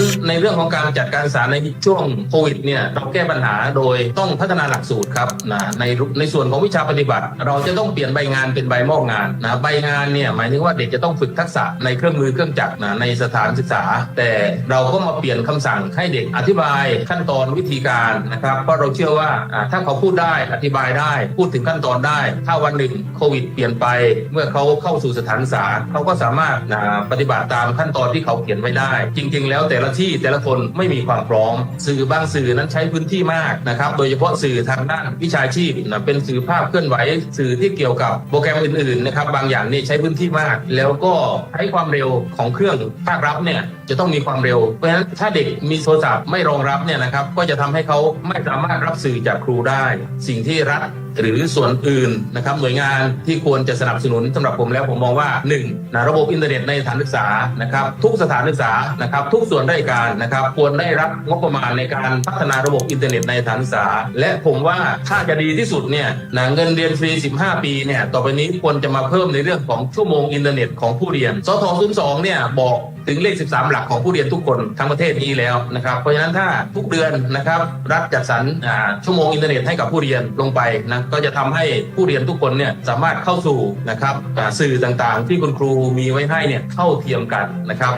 นั้นในเรื่องของการจัดการศึกษาในช่วงโควิดเนี่ยเราแก้ปัญหาโดยต้องพัฒนาหลักสูตรครับนะในในส่วนของวิชาปฏิบัติ เราจะต้องเปลี่ยนใบงานเป็นใบมอบงานนะใบงานเนี่ยหมายถึงว่าเด็กจะต้องฝึกทักษะในเครื่องมือเครื่องจักรนะในสถานศึกษา แต่เราก็มาเปลี่ยนคำสั่งให้เด็กอธิบายขั้นตอนวิธีการนะครับเพราะเราเชื่อว่าอ่าถ้าเขาพูดได้อธิบายได้ พูดถึงขั้นตอนได้ ถ้าวันหนึ่งโควิดเปลี่ยนไป เมื่อเขาเข้าสู่สถานศึกษาเขาก็สามารถนะปฏิบัติตามขั้นตอนที่เขาเขียนไว้ได้ จริง ๆ แล้วแต่ละที่แต่ละคนไม่มีความพร้อม สื่อบางสื่อนั้นใช้พื้นที่มากนะครับ โดยเฉพาะสื่อทางด้านวิชาชีพนะเป็นสื่อภาพเคลื่อนไหวสื่อที่เกี่ยวกับโปรแกรมอื่นๆนะครับบางอย่างนี่ใช้พื้นที่มาก แล้วก็ใช้ความเร็วของเครื่องภาครับเนี่ยจะต้องมีความเร็ว เพราะฉะนั้นถ้าเด็กมีโทรศัพท์ไม่รองรับเนี่ยนะครับก็จะทำให้เขาไม่สามารถรับสื่อจากครูได้ สิ่งที่รัฐหรือส่วนอื่นนะครับหน่วยงานที่ควรจะสนับสนุนสำหรับผมแล้วผมมองว่า1นะระบบอินเทอร์เน็ตในสถานศึกษานะครับทุกสถานศึกษานะครับทุกส่วนราชการนะครับควรได้รับงบประมาณในการพัฒนาระบบอินเทอร์เน็ตในสถานศึกษา และผมว่าถ้าจะดีที่สุดเนี่ยนะเงินเรียนฟรี 15 ปีเนี่ยต่อไปนี้ควรจะมาเพิ่มในเรื่องของชั่วโมงอินเทอร์เน็ตของผู้เรียนสท02เนี่ยบอกถึงเลข 13 หลักของผู้เรียนทุกคนทั้งประเทศนี้แล้วนะครับ เพราะฉะนั้นถ้าทุกเดือนนะครับรัฐจัดสรรชั่วโมงอินเทอร์เน็ตให้กับผู้เรียนลงไปนะก็จะทำให้ผู้เรียนทุกคนเนี่ยสามารถเข้าสู่นะครับสื่อต่างๆ ที่คุณครูมีไว้ให้เนี่ยเข้าเทียมกันนะครับ